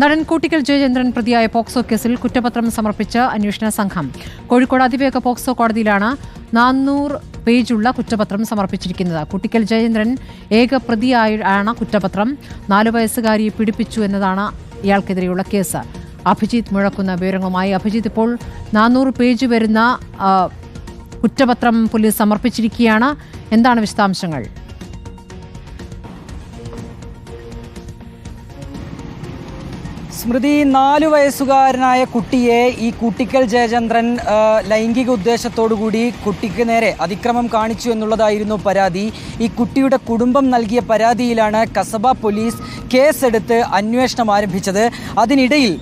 നടൻ കൂട്ടിക്കൽ ജയചന്ദ്രൻ പ്രതിയായ പോക്സോ കേസിൽ കുറ്റപത്രം സമർപ്പിച്ച അന്വേഷണ സംഘം. കോഴിക്കോട് അതിവേഗ പോക്സോ കോടതിയിലാണ് നാനൂറ് പേജുള്ള കുറ്റപത്രം സമർപ്പിച്ചിരിക്കുന്നത്. കുട്ടിക്കൽ ജയചന്ദ്രൻ ഏക പ്രതിയായാണ് കുറ്റപത്രം. നാലു വയസ്സുകാരിയെ പീഡിപ്പിച്ചു എന്നതാണ് ഇയാൾക്കെതിരെയുള്ള കേസ്. അഭിജിത്ത് മുഴക്കുന്ന വിവരങ്ങളുമായി അഭിജിത്ത് ഇപ്പോൾ നാനൂറ് പേജ് വരുന്ന കുറ്റപത്രം പോലീസ് സമർപ്പിച്ചിരിക്കുകയാണ്. എന്താണ് വിശദാംശങ്ങൾ? സ്മൃതി നാല് വയസ്സുകാരനായ കുട്ടിയെ ഈ കുട്ടിക്കൽ ജയചന്ദ്രൻ ലൈംഗിക ഉദ്ദേശത്തോടുകൂടി കുട്ടിക്ക് നേരെ അതിക്രമം കാണിച്ചു എന്നുള്ളതായിരുന്നു പരാതി. ഈ കുട്ടിയുടെ കുടുംബം നൽകിയ പരാതിയിലാണ് കസബ പോലീസ് കേസെടുത്ത് അന്വേഷണം ആരംഭിച്ചത്. അതിനിടയിൽ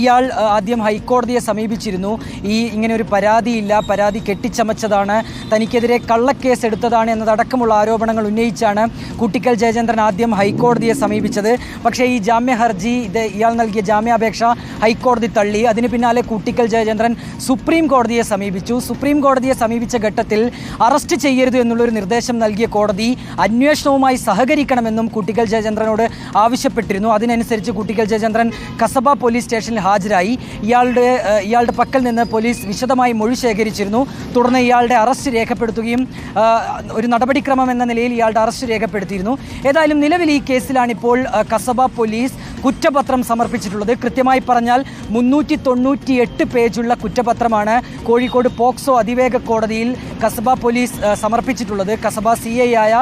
ഇയാൾ ആദ്യം ഹൈക്കോടതിയെ സമീപിച്ചിരുന്നു. ഈ ഇങ്ങനെ ഒരു പരാതിയില്ല പരാതി കെട്ടിച്ചമച്ചതാണ് തനിക്കെതിരെ കള്ളക്കേസ് എടുത്തതാണ് എന്നതടക്കമുള്ള ആരോപണങ്ങൾ ഉന്നയിച്ചാണ് കുട്ടിക്കൽ ജയചന്ദ്രൻ ആദ്യം ഹൈക്കോടതിയെ സമീപിച്ചത്. പക്ഷേ ഈ ജാമ്യ ഹർജി ഇത് ഇയാൾ നൽകിയ ജാമ്യാപേക്ഷ ഹൈക്കോടതി തള്ളി. അതിന് പിന്നാലെ കുട്ടിക്കൽ ജയചന്ദ്രൻ സുപ്രീം കോടതിയെ സമീപിച്ചു. സുപ്രീം കോടതിയെ സമീപിച്ച ഘട്ടത്തിൽ അറസ്റ്റ് ചെയ്യരുത് എന്നുള്ളൊരു നിർദ്ദേശം നൽകിയ കോടതി അന്വേഷണവുമായി സഹകരിക്കണമെന്നും കുട്ടിക്കൽ ജയചന്ദ്രനോട് ആവശ്യപ്പെട്ടിരുന്നു. അതിനനുസരിച്ച് കുട്ടിക്കൽ ജയചന്ദ്രൻ കസബ പോലീസ് സ്റ്റേഷനിൽ ഹാജരായി. ഇയാളുടെ ഇയാളുടെ പക്കൽ നിന്ന് പോലീസ് വിശദമായി മൊഴി ശേഖരിച്ചിരുന്നു. തുടർന്ന് ഇയാളുടെ അറസ്റ്റ് രേഖപ്പെടുത്തുകയും ഒരു നടപടിക്രമം എന്ന നിലയിൽ ഇയാളുടെ അറസ്റ്റ് രേഖപ്പെടുത്തിയിരുന്നു. ഏതായാലും നിലവിൽ ഈ കേസിലാണിപ്പോൾ കസബ പോലീസ് കുറ്റപത്രം സമർപ്പിച്ചിട്ടുള്ളത്. കൃത്യമായി പറഞ്ഞാൽ മുന്നൂറ്റി തൊണ്ണൂറ്റി എട്ട് പേജുള്ള കുറ്റപത്രമാണ് കോഴിക്കോട് പോക്സോ അതിവേഗ കോടതിയിൽ കസബ പോലീസ് സമർപ്പിച്ചിട്ടുള്ളത്. കസബ സി ഐ ആയ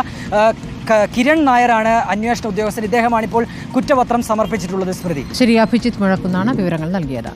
കിരൺ നായരാണ് അന്വേഷണ ഉദ്യോഗസ്ഥൻ. ഇദ്ദേഹമാണ് ഇപ്പോൾ കുറ്റപത്രം സമർപ്പിച്ചിട്ടുള്ളത് സ്മൃതി. ശരി അഭിജിത്ത് മുഴക്കുന്നാണ് വിവരങ്ങൾ നൽകിയത്.